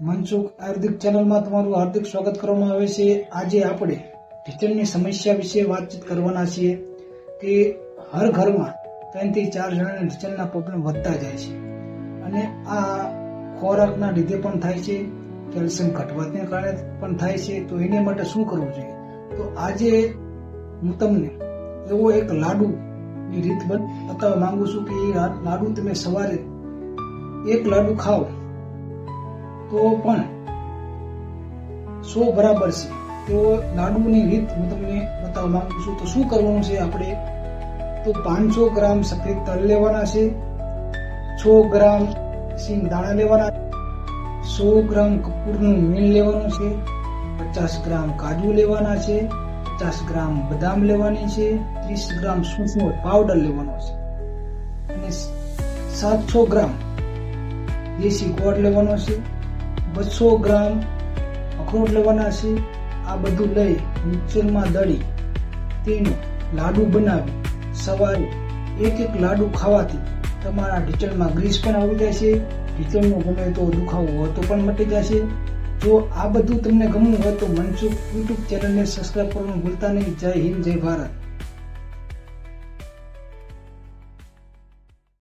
મનસુખ આયુર્વેદિક ચેનલમાં તમારું હાર્દિક સ્વાગત કરવામાં આવે છે. આજે આપણે ઢીચણની સમસ્યા વિશે વાતચીત કરવાના છીએ કે હર ઘરમાં ત્રણથી ચાર જણાને ઢીચણના પ્રોબ્લેમ વધતા જાય છે અને આ ખોરાકના લીધે પણ થાય છે, કેલ્શિયમ ઘટવાને કારણે પણ થાય છે. તો એને માટે શું કરવું જોઈએ? તો આજે હું તમને એવો એક લાડુ ની રીત બતાવવા માંગુ છું કે એ લાડુ તમે સવારે એક લાડુ ખાઓ તો પણ સો બરાબર છે. તો લાડુની રીત હું તમને બતાવવા માંગુ છું. તો શું કરવાનું છે આપણે? તો પાંચસો ગ્રામ સફેદ તલ લેવાના છે. સો ગ્રામ સિંગ દાણા લેવાના સો ગ્રામ કપૂરનું મીણ લેવાનું છે. પચાસ ગ્રામ કાજુ લેવાના છે. પચાસ ગ્રામ બદામ લેવાની છે. ત્રીસ ગ્રામ સૂંઠનો પાવડર લેવાનો છે. અને સાતસો ગ્રામ દેશી ગોળ લેવાનો છે. બસો ગ્રામ અખરોટ લેવાના છે. આ બધું લઈ મિક્સરમાં દળી, તેનો લાડુ બનાવી સવારે એક એક લાડુ ખાવાથી તમારા ઢીચણમાં ગ્રીસ પણ આવી જાય છે. ઢીચણનો ગમે તો દુખાવો હોતો પણ મટી જશે જો આ બધું તમને ગમવું હોય તો મનસુખ યુટ્યુબ ચેનલને સબસ્ક્રાઈબ કરવાનું ભૂલતા નહીં. જય હિન્દ, જય ભારત.